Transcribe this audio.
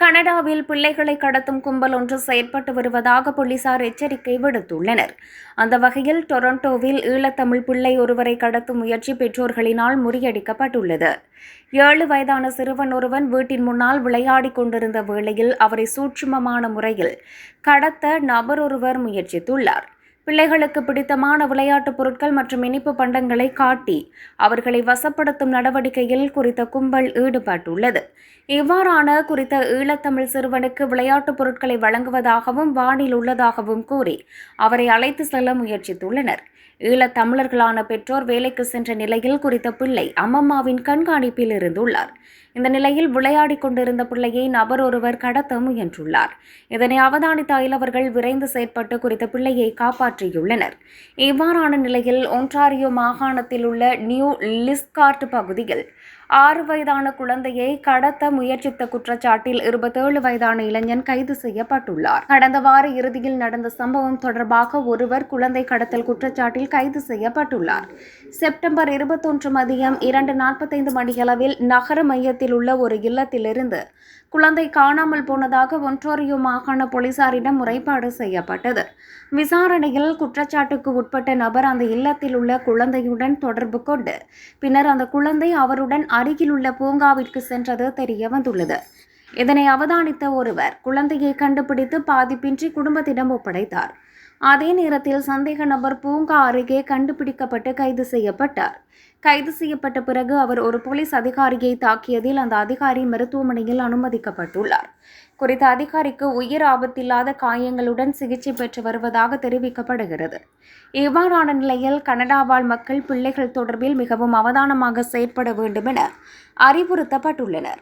கனடாவில் பிள்ளைகளை கடத்தும் கும்பல் ஒன்று செயற்பட்டு வருவதாக போலீசார் எச்சரிக்கை விடுத்துள்ளனர். அந்த வகையில் டொரண்டோவில் ஈழத்தமிழ் பிள்ளை ஒருவரை கடத்தும் முயற்சி பெற்றோர்களினால் முறியடிக்கப்பட்டுள்ளது. ஏழு வயதான சிறுவன் ஒருவன் வீட்டின் முன்னால் விளையாடிக் கொண்டிருந்த வேளையில் அவரை சூட்சுமமான முறையில் கடத்த நபர் ஒருவர் முயற்சித்துள்ளார். பிள்ளைகளுக்கு பிடித்தமான விளையாட்டுப் பொருட்கள் மற்றும் இனிப்பு பண்டங்களை காட்டி அவர்களை வசப்படுத்தும் நடவடிக்கையில் குறித்த கும்பல் ஈடுபட்டுள்ளது. இவ்வாறான குறித்த ஈழத்தமிழ் சிறுவனுக்கு விளையாட்டுப் பொருட்களை வழங்குவதாகவும் வானில் உள்ளதாகவும் கூறி அவரை அழைத்து செல்ல முயற்சித்துள்ளனர். ஈழத்தமிழர்களான பெற்றோர் வேலைக்கு சென்ற நிலையில் குறித்த பிள்ளை அம்மம்மாவின் கண்காணிப்பில் இருந்துள்ளார். இந்த நிலையில் விளையாடிக் கொண்டிருந்த பிள்ளையை நபர் ஒருவர் கடத்த முயன்றுள்ளார். இதனை அவதானித்த அயலவர்கள் விரைந்து செயற்பட்டு குறித்த பிள்ளையை காப்பாற்றியுள்ளனர் இவ்வாறான நிலையில் ஒன்டாரியோ மாகாணத்தில் உள்ள நியூ லிஸ்கார்ட் பகுதியில் ஆறு வயதான குழந்தையை கடத்த முயற்சித்த குற்றச்சாட்டில் இருபத்தேழு வயதான இளைஞன் கைது செய்யப்பட்டுள்ளார். கடந்த வார இறுதியில் நடந்த சம்பவம் தொடர்பாக ஒருவர் குழந்தை கடத்தல் குற்றச்சாட்டில் கைது செய்யப்பட்டுள்ளார். செப்டம்பர் இருபத்தொன்று மதியம் இரண்டு நாற்பத்தைந்து மணியளவில் நகர மையத்தில் உள்ள ஒரு இல்லத்திலிருந்து குழந்தை காணாமல் போனதாக ஒன்றாரியோ மாகாண போலீசாரிடம் முறைப்பாடு செய்யப்பட்டது. விசாரணையில் குற்றச்சாட்டுக்கு உட்பட்ட நபர் அந்த இல்லத்தில் உள்ள குழந்தையுடன் தொடர்பு கொண்டு பின்னர் அந்த குழந்தை அவருடன் அருகிலுள்ள பூங்காவிற்கு சென்றது தெரிய வந்துள்ளது இதனை அவதானித்த ஒருவர் குழந்தையை கண்டுபிடித்து பாதிப்பின்றி குடும்பத்திடம் ஒப்படைத்தார். அதே நேரத்தில் சந்தேக நபர் பூங்கா அருகே கண்டுபிடிக்கப்பட்டு கைது செய்யப்பட்டார். கைது செய்யப்பட்ட பிறகு அவர் ஒரு போலீஸ் அதிகாரியை தாக்கியதில் அந்த அதிகாரி மருத்துவமனையில் அனுமதிக்கப்பட்டுள்ளார். குறித்த அதிகாரிக்கு உயிர் ஆபத்தில்லாத காயங்களுடன் சிகிச்சை பெற்று வருவதாக தெரிவிக்கப்படுகிறது. இவ்வாறான நிலையில் கனடா வாழ் மக்கள் பிள்ளைகள் தொடர்பில் மிகவும் அவதானமாக செயற்பட வேண்டும் என அறிவுறுத்தப்பட்டுள்ளனர்.